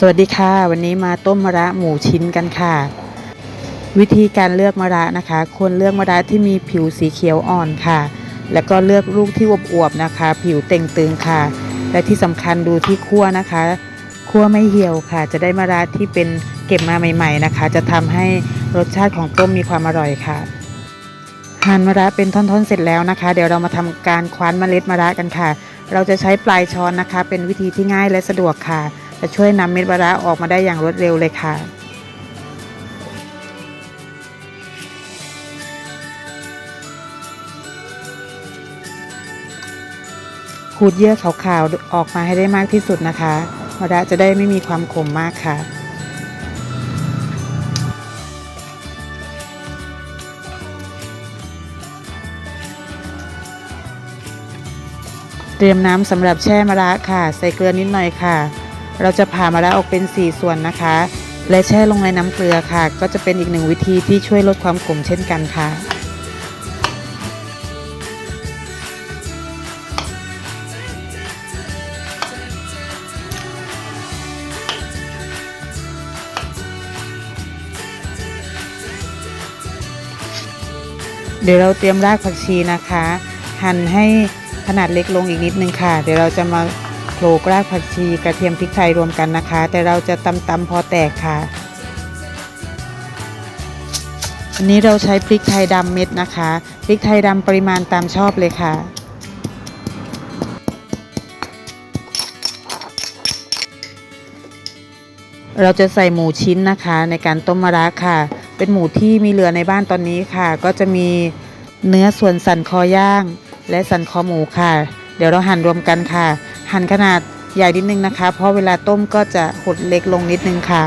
สวัสดีค่ะ วันนี้มาต้มมะระหมูชิ้นกันค่ะ วิธีการเลือกมะระนะคะ ควรเลือกมะระที่มีผิวสีเขียวอ่อนค่ะ แล้วก็เลือกลูกที่อวบๆนะคะ ผิวเต่งตึงค่ะ และที่สำคัญดูที่คั่วนะคะคั่วไม่เหี่ยวค่ะ จะได้มะระที่เป็นเก็บมาใหม่ ๆนะคะ จะทำให้รสชาติของต้มมีความอร่อยค่ะหั่นมะระเป็นท่อนๆเสร็จแล้วนะคะ เดี๋ยวเรามาทำการคว้านเมล็ดมะระกันค่ะ เราจะใช้ปลายช้อนนะคะ เป็นวิธีที่ง่ายและสะดวกค่ะ จะช่วยนำเม็ดมะระออกมาได้อย่างรวดเร็วเลยค่ะขูดเยื่อขาวๆออกมาให้ได้มากที่สุดนะคะมะระจะได้ไม่มีความขมมากค่ะ เตรียมน้ำสำหรับแช่มะระค่ะ ใส่เกลือนิดหน่อยค่ะ เราจะผ่ามะระออกเป็น 4 ส่วนนะคะ และแช่ลงในน้ำเกลือค่ะ ก็จะเป็นอีกหนึ่งวิธีที่ช่วยลดความขมเช่นกันค่ะเดี๋ยวเราเตรียมรากผักชีนะคะ หั่นให้ขนาดเล็กลงอีกนิดนึงค่ะ เดี๋ยวเราจะมา โขลกรากผักชีกระเทียมพริกไทยรวมกันนะคะ แต่เราจะตำตำพอแตกค่ะอันนี้เราใช้พริกไทยดำเม็ดนะคะพริกไทยดำปริมาณตามชอบเลยค่ะเราจะใส่หมูชิ้นนะคะในการต้มมะระค่ะ เป็นหมูที่มีเหลือในบ้านตอนนี้ค่ะ ก็จะมีเนื้อส่วนสันคอย่าง และสันคอหมูค่ะ เดี๋ยวเราหั่นรวมกันค่ะ หั่นขนาดใหญ่นิดนึงนะคะ เพราะเวลาต้มก็จะหดเล็กลงนิดนึงค่ะ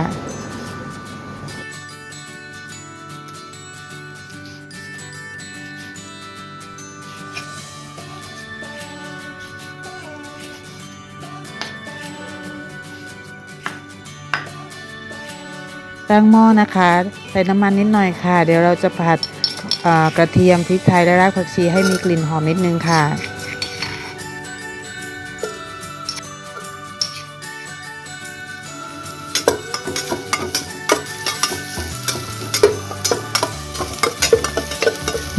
ตั้งหม้อนะคะ ใส่น้ำมันนิดหน่อยค่ะ เดี๋ยวเราจะผัดกระเทียมพริกไทยและรากผักชีให้มีกลิ่นหอมนิดนึงค่ะ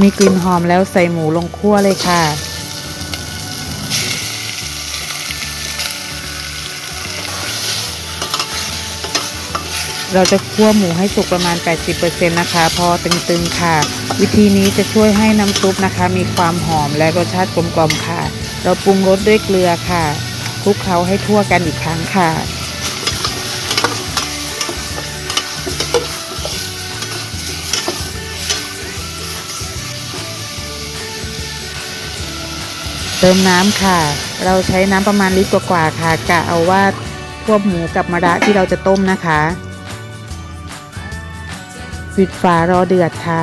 มีกลิ่นหอมแล้วใส่หมูลงคั่วเลยค่ะ เราจะคั่วหมูให้สุกประมาณ 80%นะคะ พอตึงๆค่ะ วิธีนี้จะช่วยให้น้ำซุปนะคะ มีความหอมและรสชาติกลมกล่อมค่ะ เราปรุงรสด้วยเกลือค่ะคลุกเคล้าให้ทั่วกันอีกครั้งค่ะ เติมน้ำค่ะ เราใช้น้ำประมาณลิตรกว่าๆค่ะ กะเอาว่าควบหมูกับมะระที่เราจะต้มนะคะปิดฝารอเดือดค่ะ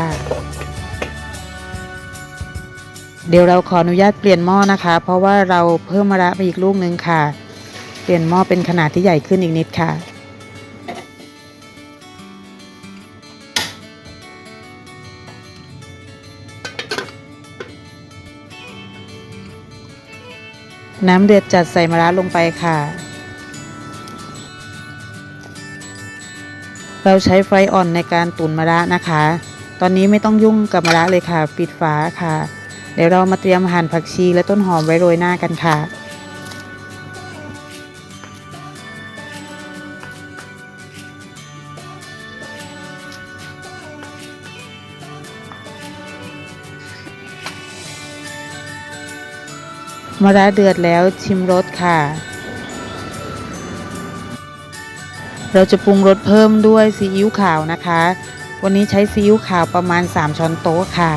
เดี๋ยวเราขออนุญาตเปลี่ยนหม้อนะคะ เพราะว่าเราเพิ่มมะระไปอีกลูกนึงค่ะ เปลี่ยนหม้อเป็นขนาดที่ใหญ่ขึ้นอีกนิดค่ะ น้ำเดือดจัดใส่มะระลงไปค่ะ เราใช้ไฟอ่อนในการตุ๋นมะระนะคะ ตอนนี้ไม่ต้องยุ่งกับมะระเลยค่ะ ปิดฝาค่ะ เดี๋ยวเรามาเตรียมหั่นผักชีและต้นหอมไว้โรยหน้ากันค่ะ มะระเดือดแล้วชิมรสค่ะ เราจะปรุงรสเพิ่มด้วยซีอิ๊วขาวนะคะ วันนี้ใช้ซีอิ๊วขาวประมาณ 3 ช้อนโต๊ะค่ะ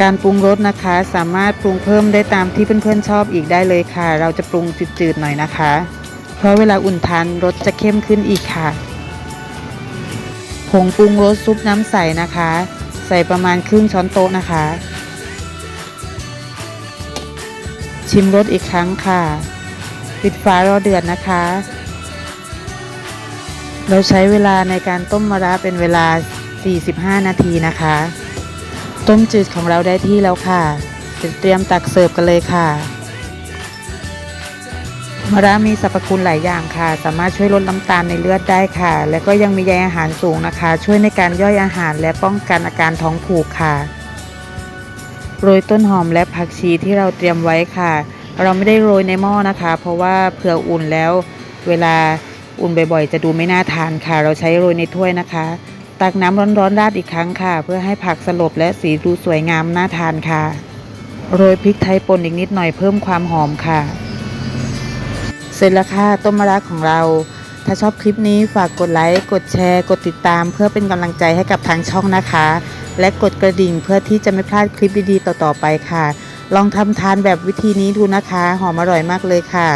การปรุงรสนะคะสามารถปรุงเพิ่มได้ตามที่เพื่อนๆชอบอีกได้เลยค่ะ เราจะปรุงจืดๆหน่อยนะคะ เพราะเวลาอุ่นทานรสจะเข้มขึ้นอีกค่ะผงปรุงรสซุปน้ำใสนะคะ ใส่ประมาณครึ่งช้อนโต๊ะนะคะ ชิมรสอีกครั้งค่ะ ปิดฝารอเดือดนะคะ เราใช้เวลาในการต้มมะระเป็นเวลา 45 นาทีนะคะ ต้มจืดของเราได้ที่แล้วค่ะจเตรียมตักเสิร์ฟกันเลยค่ะ มะระมีสรรพคุณหลายอย่างค่ะ สามารถช่วยลดน้ำตาลในเลือดได้ค่ะ และก็ยังมีใยอาหารสูงนะคะ ช่วยในการย่อยอาหารและป้องกันอาการท้องผูกค่ะ โรยต้นหอมและผักชีที่เราเตรียมไว้ค่ะ เราไม่ได้โรยในหม้อนะคะ เพราะว่าเผื่ออุ่นแล้ว เวลาอุ่นบ่อยๆ จะดูไม่น่าทานค่ะ เราใช้โรยในถ้วยนะคะ ตักน้ำร้อนๆราดอีกครั้งค่ะ เพื่อให้ผักสลบและสีดูสวยงามน่าทานค่ะ โรยพริกไทยป่นอีกนิดหน่อยเพิ่มความหอมค่ะ เสร็จแล้วค่ะต้มมะระของเราถ้าชอบคลิปนี้ฝากกดไลค์ กดแชร์ กดติดตาม เพื่อเป็นกำลังใจให้กับทางช่องนะคะ และกดกระดิ่งเพื่อที่จะไม่พลาดคลิปดีๆต่อๆไปค่ะ ลองทำทานแบบวิธีนี้ดูนะคะ หอมอร่อยมากเลยค่ะ